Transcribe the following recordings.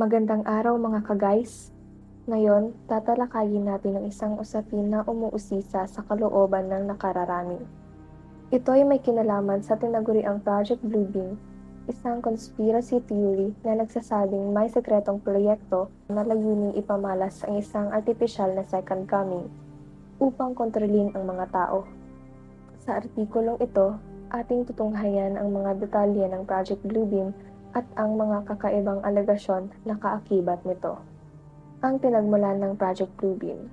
Magandang araw mga ka-guys! Ngayon, tatalakayin natin ang isang usapin na umuusisa sa kalooban ng nakararami. Ito ay may kinalaman sa tinaguriang Project Bluebeam, isang conspiracy theory na nagsasabing may sekretong proyekto na layuning ipamalas ang isang artificial na second coming upang kontrolin ang mga tao. Sa artikulong ito, ating tutunghayan ang mga detalye ng Project Bluebeam at ang mga kakaibang alegasyon na kaakibat nito. Ang pinagmulan ng Project Bluebeam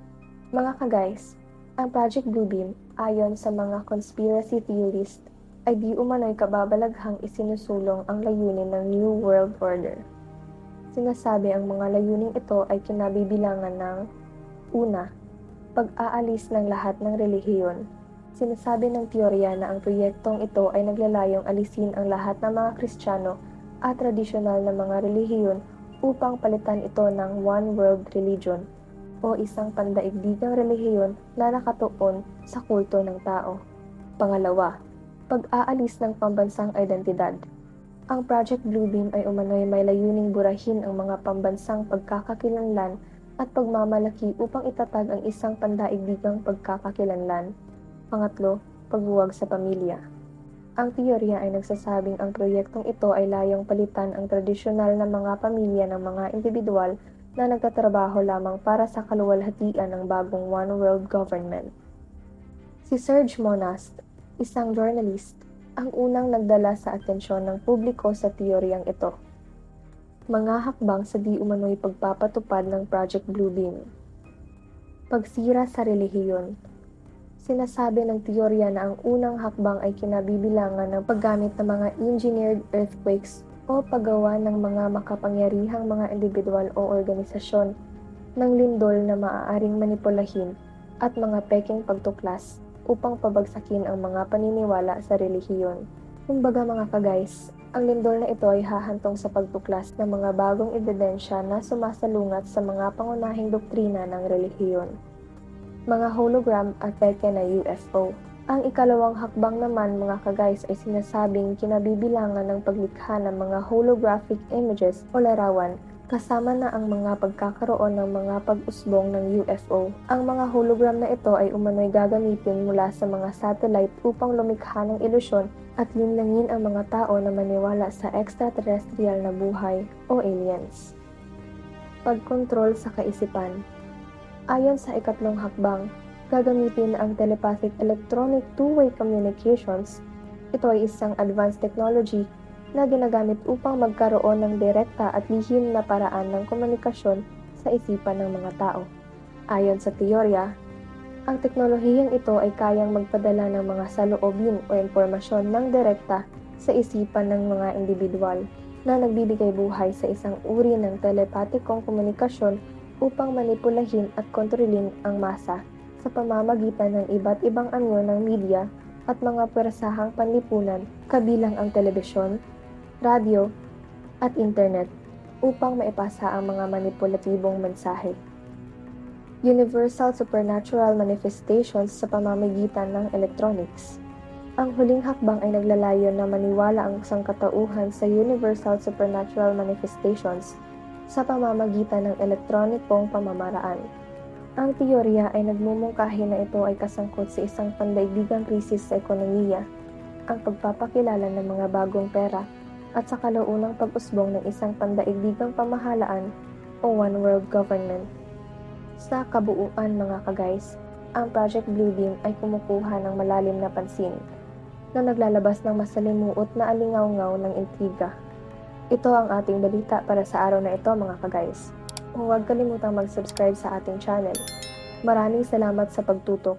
Mga ka-guys, ang Project Bluebeam, ayon sa mga conspiracy theorist, ay di umano'y kababalaghang isinusulong ang layunin ng New World Order. Sinasabi ang mga layuning ito ay kinabibilangan ng Una, pag-aalis ng lahat ng relihiyon. Sinasabi ng teorya na ang proyektong ito ay naglalayong alisin ang lahat ng mga Kristiyano at tradisyonal na mga relihiyon upang palitan ito ng One World Religion o isang pandaigdigang relihiyon na nakatuon sa kulto ng tao. Pangalawa, pag-aalis ng pambansang identidad. Ang Project Bluebeam ay umano'y may layuning burahin ang mga pambansang pagkakakilanlan at pagmamalaki upang itatag ang isang pandaigdigang pagkakakilanlan. Pangatlo, pagbuwag sa pamilya. Ang teorya ay nagsasabing ang proyektong ito ay layong palitan ang tradisyonal na mga pamilya ng mga individual na nagtatrabaho lamang para sa kaluwalhatian ng bagong One World Government. Si Serge Monast, isang journalist, ang unang nagdala sa atensyon ng publiko sa teoryang ito. Mga hakbang sa di umano'y pagpapatupad ng Project Bluebeam. Pagsira sa relihiyon, Sinasabi ng teorya na ang unang hakbang ay kinabibilangan ng paggamit ng mga engineered earthquakes o paggawa ng mga makapangyarihang mga individual o organisasyon ng lindol na maaaring manipulahin at mga peking pagtuklas upang pabagsakin ang mga paniniwala sa relihiyon. Kumbaga mga ka-guys, ang lindol na ito ay hahantong sa pagtuklas ng mga bagong ebidensya na sumasalungat sa mga pangunahing doktrina ng relihiyon mga hologram at peke na UFO. Ang ikalawang hakbang naman mga ka-guys ay sinasabing kinabibilangan ng paglikha ng mga holographic images o larawan kasama na ang mga pagkakaroon ng mga pag-usbong ng UFO. Ang mga hologram na ito ay umano'y gagamitin mula sa mga satellite upang lumikha ng ilusyon at linlangin ang mga tao na maniwala sa extraterrestrial na buhay o aliens. Pagkontrol sa kaisipan Ayon sa ikatlong hakbang, gagamitin ang telepathic electronic two-way communications. Ito ay isang advanced technology na ginagamit upang magkaroon ng direkta at lihim na paraan ng komunikasyon sa isipan ng mga tao. Ayon sa teorya, ang teknolohiyang ito ay kayang magpadala ng mga saloobin o impormasyon ng direkta sa isipan ng mga individual na nagbibigay buhay sa isang uri ng telepatikong komunikasyon upang manipulahin at kontrolin ang masa sa pamamagitan ng iba't ibang anyo ng media at mga pwersahang panlipunan kabilang ang telebisyon, radyo, at internet upang maipasa ang mga manipulatibong mensahe. Universal Supernatural Manifestations sa pamamagitan ng electronics. Ang huling hakbang ay naglalayon na maniwala ang sangkatauhan sa Universal Supernatural Manifestations sa pamamagitan ng elektronikong pamamaraan. Ang teorya ay nagmumungkahi na ito ay kasangkot sa isang pandaigdigang krisis sa ekonomiya, ang pagpapakilala ng mga bagong pera, at sa kalaunang pag-usbong ng isang pandaigdigang pamahalaan o One World Government. Sa kabuuan mga ka-guys, ang Project Bluebeam ay kumukuha ng malalim na pansin na naglalabas ng masalimuot na alingaw-ngaw ng intriga ito ang ating balita para sa araw na ito mga ka-guys. Huwag kalimutang mag-subscribe sa ating channel. Maraming salamat sa pagtutok.